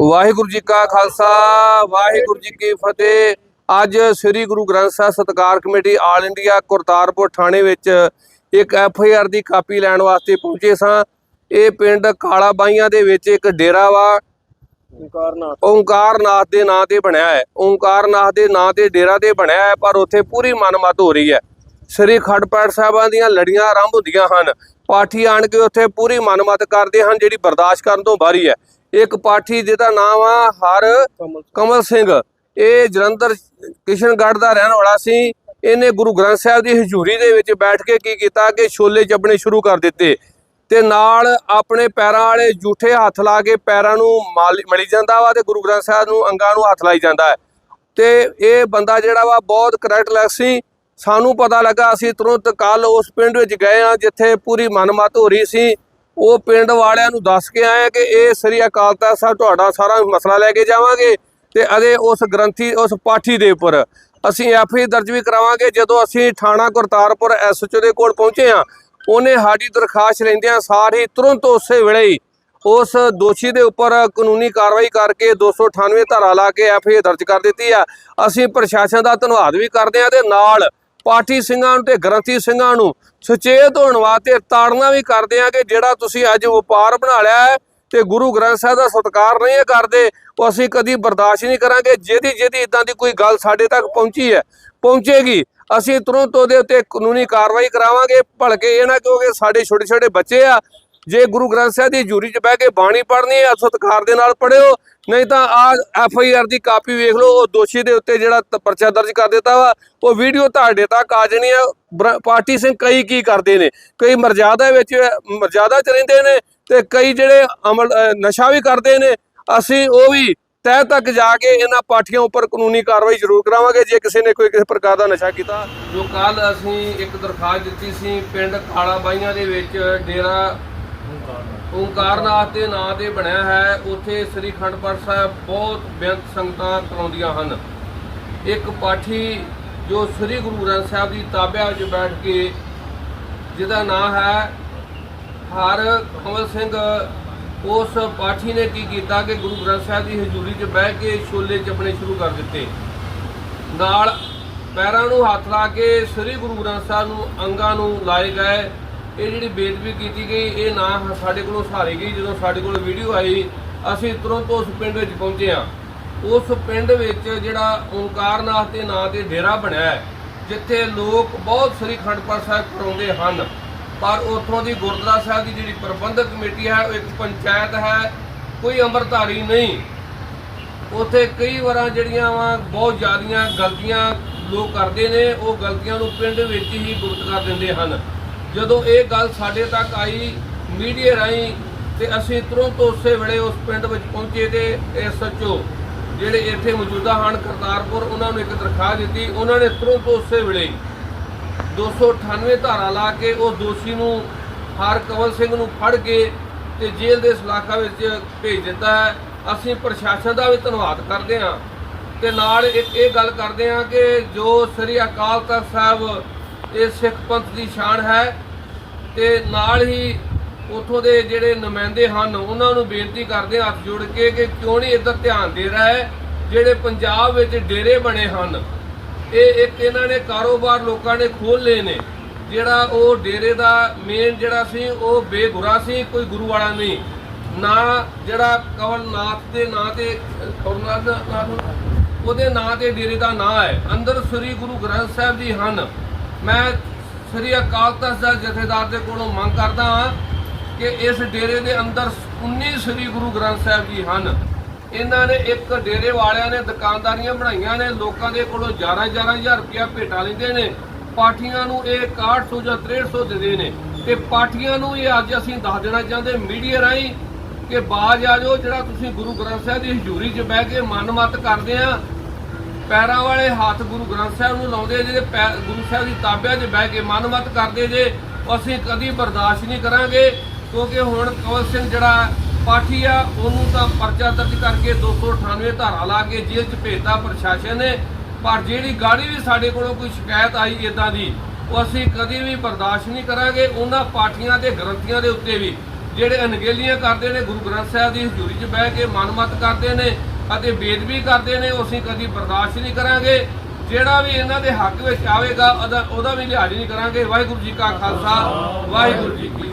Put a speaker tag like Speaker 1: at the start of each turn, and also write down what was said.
Speaker 1: ਵਾਹਿਗੁਰੂ ਜੀ ਕਾ ਖਾਲਸਾ ਵਾਹਿਗੁਰੂ ਜੀ ਕੀ ਫਤਿਹ। ਅੱਜ ਸ੍ਰੀ ਗੁਰੂ ਗ੍ਰੰਥ ਸਾਹਿਬ ਸਤਕਾਰ ਕਮੇਟੀ ਆਲ ਇੰਡੀਆ ਕਰਤਾਰਪੁਰ ਥਾਣੇ ਵਿੱਚ ਇੱਕ ਐਫ ਆਈ ਆਰ ਦੀ ਕਾਪੀ ਲੈਣ ਵਾਸਤੇ ਪਹੁੰਚੇ ਸਾਂ। ਇਹ ਪਿੰਡ ਕਾਲਾ ਬਾਈਆਂ ਦੇ ਵਿੱਚ ਇੱਕ ਡੇਰਾ ਵਾ।
Speaker 2: ਓਂਕਾਰਨਾਥ।
Speaker 1: ਓਂਕਾਰਨਾਥ ਦੇ ਨਾਂ ਤੇ ਬਣਿਆ ਹੈ। ਓਂਕਾਰਨਾਥ ਦੇ ਨਾਂ ਤੇ ਡੇਰਾ ਤੇ ਬਣਿਆ ਹੈ ਪਰ ਉੱਥੇ ਪੂਰੀ ਮਨਮਤ ਹੋ ਰਹੀ ਹੈ। ਸ੍ਰੀ ਖੜਪੈੜ ਸਾਹਿਬਾਂ ਦੀਆਂ ਲੜੀਆਂ ਆਰੰਭ ਹੁੰਦੀਆਂ ਹਨ। ਪਾਠੀ ਆਣ ਕੇ ਉੱਥੇ ਪੂਰੀ ਮਨਮਤ ਕਰਦੇ ਹਨ ਜਿਹੜੀ ਬਰਦਾਸ਼ਤ ਕਰਨ ਤੋਂ ਬਾਹਰੀ ਹੈ। ਇੱਕ ਪਾਠੀ ਜਿਹਦਾ ਨਾਮ ਆ ਹਰ
Speaker 2: ਕਮਲ
Speaker 1: ਸਿੰਘ। ਇਹ ਜਲੰਧਰ ਕਿਸ਼ਨਗੜ੍ਹ ਦਾ ਰਹਿਣ ਵਾਲਾ ਸੀ। ਇਹਨੇ ਗੁਰੂ ਗ੍ਰੰਥ ਸਾਹਿਬ ਦੀ ਹਜ਼ੂਰੀ ਦੇ ਵਿੱਚ ਬੈਠ ਕੇ ਕੀ ਕੀਤਾ ਕਿ ਛੋਲੇ ਚੱਬਣੇ ਸ਼ੁਰੂ ਕਰ ਦਿੱਤੇ ਤੇ ਨਾਲ ਆਪਣੇ ਪੈਰਾਂ ਵਾਲੇ ਝੂਠੇ ਹੱਥ ਲਾ ਕੇ ਪੈਰਾਂ ਨੂੰ ਮਾਲ- ਮਲੀ ਜਾਂਦਾ ਵਾ ਤੇ ਗੁਰੂ ਗ੍ਰੰਥ ਸਾਹਿਬ ਨੂੰ ਅੰਗਾਂ ਨੂੰ ਹੱਥ ਲਾਈ ਜਾਂਦਾ ਹੈ। ਤੇ ਇਹ ਬੰਦਾ ਜਿਹੜਾ ਵਾ ਬਹੁਤ ਕਰੈਕਟਲੈਸ ਸੀ। ਸਾਨੂੰ ਪਤਾ ਲੱਗਾ ਅਸੀਂ ਤੁਰੰਤ ਕੱਲ ਉਸ ਪਿੰਡ ਵਿੱਚ ਗਏ ਆ ਜਿੱਥੇ ਪੂਰੀ ਮਨਮਤ ਹੋ ਰਹੀ ਸੀ। ਉਹ ਪਿੰਡ ਵਾਲਿਆਂ ਨੂੰ ਦੱਸ ਕੇ ਆਏ ਕਿ ਇਹ ਸ੍ਰੀ ਅਕਾਲ ਤਖਤ ਸਾਹਿਬ ਤੁਹਾਡਾ ਸਾਰਾ ਮਸਲਾ ਲੈ ਕੇ ਜਾਵਾਂਗੇ ਤੇ ਅਦੇ ਉਸ ਗ੍ਰੰਥੀ, ਉਸ ਪਾਠੀ ਦੇ ਉੱਪਰ ਅਸੀਂ ਐਫ ਆਈ ਦਰਜ ਵੀ ਕਰਾਵਾਂਗੇ। ਜਦੋਂ ਅਸੀਂ ਥਾਣਾ ਕਰਤਾਰਪੁਰ ਐਸਐਚਓ ਦੇ ਕੋਲ ਪਹੁੰਚੇ ਆ ਉਹਨੇ ਸਾਡੀ ਦਰਖਾਸਤ ਲੈਂਦਿਆਂ ਸਾਰ ਹੀ ਤੁਰੰਤ ਉਸੇ ਵੇਲੇ ਹੀ ਉਸ ਦੋਸ਼ੀ ਦੇ ਉੱਪਰ ਕਾਨੂੰਨੀ ਕਾਰਵਾਈ ਕਰਕੇ 298 ਧਾਰਾ ਲਾ ਕੇ ਐਫ ਆਈ ਦਰਜ ਕਰ ਦਿੱਤੀ ਆ। ਅਸੀਂ ਪ੍ਰਸ਼ਾਸਨ ਦਾ ਧੰਨਵਾਦ ਵੀ ਕਰਦੇ ਆ ਤੇ ਨਾਲ ਪਾਠੀ ਸਿੰਘਾਂ ਨੂੰ ਤੇ ਗ੍ਰੰਥੀ ਸਿੰਘਾਂ ਨੂੰ ਸੁਚੇਤ ਹੋਣ ਵਾਸਤੇ ਤਾੜਨਾ ਵੀ ਕਰਦੇ ਆ ਕਿ ਜਿਹੜਾ ਤੁਸੀਂ ਅੱਜ ਵਪਾਰ ਬਣਾ ਲਿਆ ਹੈ ਤੇ ਗੁਰੂ ਗ੍ਰੰਥ ਸਾਹਿਬ ਦਾ ਸਤਿਕਾਰ ਨਹੀਂ ਕਰਦੇ, ਉਹ ਅਸੀਂ ਕਦੀ ਬਰਦਾਸ਼ਤ ਨਹੀਂ ਕਰਾਂਗੇ, ਜਿਹਦੀ ਜਿਹਦੀ ਇਦਾਂ ਦੀ ਕੋਈ ਗੱਲ ਸਾਡੇ ਤੱਕ ਪਹੁੰਚੀ ਹੈ, ਪਹੁੰਚੇਗੀ। ਅਸੀਂ ਤੁਰੰਤ ਉਹਦੇ ਉੱਤੇ ਕਾਨੂੰਨੀ ਕਾਰਵਾਈ ਕਰਾਵਾਂਗੇ, ਭਲਕੇ ਇਹ ਨਾ ਕਿਉਂਕਿ ਸਾਡੇ ਛੋਟੇ ਛੋਟੇ ਬੱਚੇ ਆ ਜੇ ਗੁਰੂ ਗ੍ਰੰਥ ਸਾਹਿਬ ਦੀ ਜੂਰੀ 'ਚ ਬਹਿ ਕੇ ਬਾਣੀ ਪੜ੍ਹਨੀ ਹੈ, ਸਤਿਕਾਰ ਦੇ ਨਾਲ ਪੜਿਓ ਨਹੀਂ ਤਾਂ ਆ ਐਫ ਆਈ ਆਰ ਦੀ ਕਾਪੀ ਵੇਖ ਲਓ, ਉਹ ਦੋਸ਼ੀ ਦੇ ਉੱਤੇ ਜਿਹੜਾ ਪਰਚਾ ਦਰਜ ਕਰ ਦਿੱਤਾ ਵਾ, ਉਹ ਵੀਡੀਓ ਤੁਹਾਡੇ ਤੱਕ ਆ ਜਾਣੀ ਆ ਪਾਰਟੀ ਸਿੰਘ ਕਈ ਕੀ ਕਰਦੇ ਨੇ? ਕਈ ਮਰਜ਼ਾਦਾ ਵਿੱਚ, ਮਰਜ਼ਾਦਾ 'ਚ ਰਹਿੰਦੇ ਨੇ ਤੇ ਕਈ ਜਿਹੜੇ ਅਮਲ ਨਸ਼ਾ ਵੀ ਕਰਦੇ ਨੇ। ਅਸੀਂ ਉਹ ਵੀ ਤਹਿ ਤੱਕ ਜਾ ਕੇ ਇਹਨਾਂ ਪਾਠੀਆਂ ਉੱਪਰ ਕਾਨੂੰਨੀ ਕਾਰਵਾਈ ਜ਼ਰੂਰ ਕਰਾਵਾਂਗੇ। ਜੇ ਕਿਸੇ ਨੇ ਕੋਈ ਕਿਸੇ ਪ੍ਰਕਾਰ ਦਾ ਨਸ਼ਾ ਕੀਤਾ, ਜੋ ਕੱਲ ਅਸੀਂ ਇੱਕ ਦਰਖਾਸਤ ਦਿੱਤੀ ਸੀ, ਪਿੰਡ ਕਾਲਾ ਬਾਈਆਂ ਦੇ ਵਿੱਚ ਡੇਰਾ ਓਂਕਾਰਨਾਥ ਦੇ ਨਾਂ ਤੇ ਬਣਿਆ ਹੈ। ਉੱਥੇ ਸ੍ਰੀ ਖੰਡਪੜ ਸਾਹਿਬ ਬਹੁਤ ਬੇਅੰਤ ਸੰਗਤਾਂ ਕਰਾਉਂਦੀਆਂ ਹਨ। ਇੱਕ ਪਾਠੀ ਜੋ ਸ੍ਰੀ ਗੁਰੂ ਗ੍ਰੰਥ ਸਾਹਿਬ ਦੀ ਤਾਬਿਆ ਵਿੱਚ ਬੈਠ ਕੇ ਜਿਹਦਾ ਨਾਮ ਹੈ ਹਰ ਕਮਲ ਸਿੰਘ, ਉਸ ਪਾਠੀ ਨੇ ਕੀ ਕੀਤਾ ਕਿ ਗੁਰੂ ਗ੍ਰੰਥ ਸਾਹਿਬ ਦੀ ਹਜ਼ੂਰੀ 'ਚ ਬਹਿ ਕੇ ਛੋਲੇ ਚੱਪਣੇ ਸ਼ੁਰੂ ਕਰ ਦਿੱਤੇ। ਨਾਲ ਪੈਰਾਂ ਨੂੰ ਹੱਥ ਲਾ ਕੇ ਸ੍ਰੀ ਗੁਰੂ ਗ੍ਰੰਥ ਸਾਹਿਬ ਨੂੰ ਅੰਗਾਂ ਨੂੰ ਲਾਏ ਗਏ। ਇਹ ਜਿਹੜੀ ਬੇਦਬੀ ਕੀਤੀ ਗਈ, ਇਹ ਨਾ ਸਾਡੇ ਕੋਲੋਂ ਸਹਾਰੀ ਗਈ। ਜਦੋਂ ਸਾਡੇ ਕੋਲ ਵੀਡੀਓ ਆਈ, ਅਸੀਂ ਤੁਰੰਤ ਉਸ ਪਿੰਡ ਵਿੱਚ ਪਹੁੰਚੇ ਹਾਂ। ਉਸ ਪਿੰਡ ਵਿੱਚ ਜਿਹੜਾ ਓਂਕਾਰਨਾਥ ਦੇ ਨਾਂ ਤੇ ਡੇਰਾ ਬਣਿਆ ਹੈ, ਜਿੱਥੇ ਲੋਕ ਬਹੁਤ ਸ੍ਰੀ ਖੰਡਪੜ ਸਾਹਿਬ ਕਰਾਉਂਦੇ ਹਨ। ਪਰ ਉੱਥੋਂ ਦੀ ਗੁਰਦੁਆਰਾ ਸਾਹਿਬ ਦੀ ਜਿਹੜੀ ਪ੍ਰਬੰਧਕ ਕਮੇਟੀ ਹੈ, ਉਹ ਇੱਕ ਪੰਚਾਇਤ ਹੈ, ਕੋਈ ਅੰਮ੍ਰਿਤਧਾਰੀ ਨਹੀਂ। ਉੱਥੇ ਕਈ ਵਾਰਾਂ ਜਿਹੜੀਆਂ ਵਾ, ਬਹੁਤ ਜ਼ਿਆਦੀਆਂ ਗਲਤੀਆਂ ਲੋਕ ਕਰਦੇ ਨੇ, ਉਹ ਗਲਤੀਆਂ ਨੂੰ ਪਿੰਡ ਵਿੱਚ ਹੀ ਗੁਪਤ ਕਰ ਦਿੰਦੇ ਹਨ। ਜਦੋਂ ਇਹ ਗੱਲ ਸਾਡੇ ਤੱਕ ਆਈ ਮੀਡੀਆ ਰਾਹੀਂ ਤੇ ਅਸੀਂ ਤੁਰੰਤ ਉਸੇ ਵੇਲੇ ਉਸ ਪਿੰਡ ਵਿੱਚ ਪਹੁੰਚੇ ਤੇ ਐਸਐਚਓ ਜਿਹੜੇ ਇੱਥੇ ਮੌਜੂਦਾ ਹਨ ਕਰਤਾਰਪੁਰ, ਉਹਨਾਂ ਨੂੰ ਇੱਕ ਤਰਖਾਹ ਦਿੱਤੀ। ਉਹਨਾਂ ਨੇ ਤੁਰੰਤ ਉਸੇ ਵੇਲੇ ਹੀ 298 ਧਾਰਾ ਲਾ ਕੇ ਉਹ ਦੋਸ਼ੀ ਨੂੰ ਹਰਕਵਲ ਸਿੰਘ ਨੂੰ ਫੜ ਕੇ ਤੇ ਜੇਲ੍ਹ ਦੇ ਸਲਾਖਾ ਵਿੱਚ ਭੇਜ ਦਿੱਤਾ ਹੈ। ਅਸੀਂ ਪ੍ਰਸ਼ਾਸਨ ਦਾ ਵੀ ਧੰਨਵਾਦ ਕਰਦੇ ਹਾਂ। ਤੇ ਨਾਲ ਇੱਕ ਇਹ ਗੱਲ ਕਰਦੇ ਹਾਂ ਕਿ ਜੋ ਸ੍ਰੀ ਅਕਾਲ ਤਖਤ ਸਾਹਿਬ ਇਹ ਸਿੱਖ ਪੰਥ ਦੀ ਸ਼ਾਨ ਹੈ ਤੇ ਨਾਲ ਹੀ ਉਥੋਂ ਦੇ ਜਿਹੜੇ ਨੁਮਾਇੰਦੇ ਹਨ, ਉਹਨਾਂ ਨੂੰ ਬੇਨਤੀ ਕਰਦੇ ਹੱਥ ਜੋੜ ਕੇ ਕਿ ਕਿਉਂ ਨਹੀਂ ਇੱਧਰ ਧਿਆਨ ਦੇ ਰਿਹਾ ਹੈ ਜਿਹੜੇ ਪੰਜਾਬ ਵਿੱਚ ਡੇਰੇ ਬਣੇ ਹਨ। ਇਹ ਇੱਕ ਇਹਨਾਂ ਨੇ ਕਾਰੋਬਾਰ ਲੋਕਾਂ ਨੇ ਖੋਲ ਲਏ ਨੇ, ਜਿਹੜਾ ਉਹ ਡੇਰੇ ਦਾ ਮੇਨ ਜਿਹੜਾ ਸੀ, ਉਹ ਬੇਗੁਰਾ ਸੀ, ਕੋਈ ਗੁਰੂ ਵਾਲਾ ਨਹੀਂ। ਨਾ ਜਿਹੜਾ ਕਵਲਨਾਥ ਦੇ ਨਾਂ ਤੇ ਕਵਲਨਾਥ ਉਹਦੇ ਨਾਂ ਤੇ ਡੇਰੇ ਦਾ ਨਾਂ ਹੈ। ਅੰਦਰ ਸ੍ਰੀ ਗੁਰੂ ਗ੍ਰੰਥ ਸਾਹਿਬ ਜੀ ਹਨ। ਮੈਂ ਸ੍ਰੀ ਅਕਾਲ ਤਖਤ ਦਾ ਜਥੇਦਾਰ ਦੇ ਕੋਲੋਂ ਮੰਗ ਕਰਦਾ ਹਾਂ ਕਿ ਇਸ ਡੇਰੇ ਦੇ ਅੰਦਰ 19 ਸ੍ਰੀ ਗੁਰੂ ਗ੍ਰੰਥ ਸਾਹਿਬ ਜੀ ਹਨ। ਇਹਨਾਂ ਨੇ ਇੱਕ ਡੇਰੇ ਵਾਲਿਆਂ ਨੇ, ਦੁਕਾਨਦਾਰੀਆਂ ਬਣਾਈਆਂ ਨੇ, ਲੋਕਾਂ ਦੇ ਕੋਲੋਂ 11 11000 ਰੁਪਇਆ ਭੇਟਾ ਲੈਂਦੇ ਨੇ। ਪਾਠੀਆਂ ਨੂੰ ਇਹ 6100 ਜਾਂ 6300 ਦਿੰਦੇ ਨੇ। ਤੇ ਪਾਠੀਆਂ ਨੂੰ ਇਹ ਅੱਜ ਅਸੀਂ ਦੱਸ ਦੇਣਾ ਚਾਹੁੰਦੇ ਮੀਡੀਆ ਰਾਹੀਂ ਕਿ ਬਾਜ ਆ ਜਾਓ ਜਿਹੜਾ ਤੁਸੀਂ ਗੁਰੂ ਗ੍ਰੰਥ ਸਾਹਿਬ ਦੀ ਹਜ਼ੂਰੀ 'ਚ ਬਹਿ ਕੇ ਮਨਮਤ ਕਰਦੇ ਆ। ਪੈਰਾਂ ਵਾਲੇ ਹੱਥ ਗੁਰੂ ਗ੍ਰੰਥ ਸਾਹਿਬ ਨੂੰ ਲਾਉਂਦੇ ਜਿਹੜੇ ਪੈ- ਗੁਰੂ ਸਾਹਿਬ ਦੀ ਤਾਬਿਆ 'ਚ ਬਹਿ ਕੇ ਮਨਮਤ ਕਰਦੇ ਜੇ ਅਸੀਂ ਕਦੀ ਬਰਦਾਸ਼ਤ ਨਹੀਂ ਕਰਾਂਗੇ, ਕਿਉਂਕਿ ਹੁਣ ਕਵਲ ਸਿੰਘ ਜਿਹੜਾ ਪਾਠੀ ਆ, ਉਹਨੂੰ ਤਾਂ ਪਰਚਾ ਦਰਜ ਕਰਕੇ 298 ਧਾਰਾ ਲਾ ਕੇ ਜੇਲ੍ਹ 'ਚ ਭੇਜਤਾ ਪ੍ਰਸ਼ਾਸਨ ਨੇ, ਪਰ ਜਿਹੜੀ ਗਾੜੀ ਵੀ ਸਾਡੇ ਕੋਲੋਂ ਕੋਈ ਸ਼ਿਕਾਇਤ ਆਈ ਇਦਾਂ ਦੀ, ਉਹ ਅਸੀਂ ਕਦੀ ਵੀ ਬਰਦਾਸ਼ਤ ਨਹੀਂ ਕਰਾਂਗੇ, ਉਹਨਾਂ ਪਾਠੀਆਂ ਦੇ ਗ੍ਰੰਥੀਆਂ ਦੇ ਉੱਤੇ ਵੀ, ਜਿਹੜੇ ਅਣਗਹਿਲੀਆਂ ਕਰਦੇ ਨੇ, ਗੁਰੂ ਗ੍ਰੰਥ ਸਾਹਿਬ ਦੀ ਹਜ਼ੂਰੀ 'ਚ ਬਹਿ ਕੇ ਮਨਮਤ ਕਰਦੇ ਨੇ ਅਤੇ ਬੇਦਬੀ ਕਰਦੇ ਨੇ, ਉਹ ਅਸੀਂ ਕਦੀ ਬਰਦਾਸ਼ਤ ਨਹੀਂ ਕਰਾਂਗੇ। ਜਿਹੜਾ ਵੀ ਇਹਨਾਂ ਦੇ ਹੱਕ ਵਿੱਚ ਆਵੇਗਾ, ਉਹਦਾ ਉਹਦਾ ਵੀ ਲਿਹਾਜ਼ ਨਹੀਂ ਕਰਾਂਗੇ। ਵਾਹਿਗੁਰੂ ਜੀ ਕਾ ਖਾਲਸਾ, ਵਾਹਿਗੁਰੂ ਜੀ ਕੀ